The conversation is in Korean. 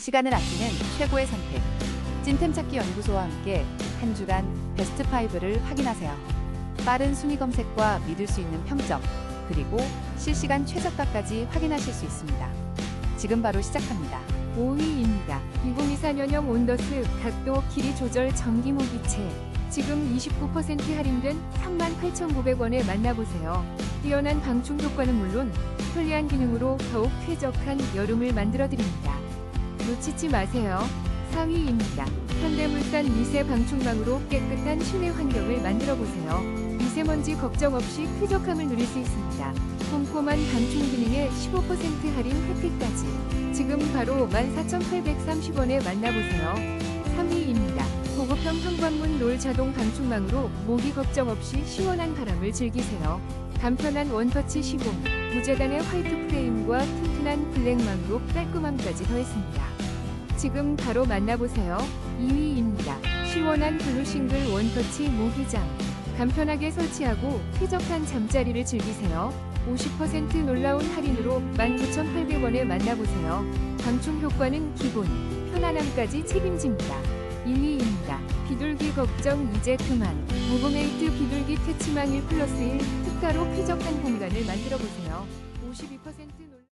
시간을 아끼는 최고의 선택. 찐템 찾기 연구소와 함께 한 주간 베스트 5를 확인하세요. 빠른 순위 검색과 믿을 수 있는 평점, 그리고 실시간 최저가까지 확인하실 수 있습니다. 지금 바로 시작합니다. 5위입니다. 2024년형 온더스 각도 길이 조절 전기 모기채. 지금 29% 할인된 38,900원에 만나보세요. 뛰어난 방충 효과는 물론 편리한 기능으로 더욱 쾌적한 여름을 만들어드립니다. 놓치지 마세요. 4위입니다. 현대물산 미세 방충망으로 깨끗한 실내 환경을 만들어 보세요. 미세먼지 걱정 없이 쾌적함을 누릴 수 있습니다. 꼼꼼한 방충 기능에 15% 할인 혜택까지. 지금 바로 14,830원에 만나보세요. 3위입니다. 고급형 현관문 롤 자동 방충망으로 모기 걱정 없이 시원한 바람을 즐기세요. 간편한 원터치 시공, 무재단의 화이트 프레임과 튼튼한 블랙망으로 깔끔함까지 더했습니다. 지금 바로 만나보세요. 2위입니다. 시원한 블루 싱글 원터치 모기장. 간편하게 설치하고 쾌적한 잠자리를 즐기세요. 50% 놀라운 할인으로 19,800원에 만나보세요. 방충 효과는 기본, 편안함까지 책임집니다. 1위입니다. 비둘기 걱정 이제 그만. 무브메이트 비둘기 퇴치망 1 플러스 1 특가로 쾌적한 공간을 만들어보세요. 52% 놀...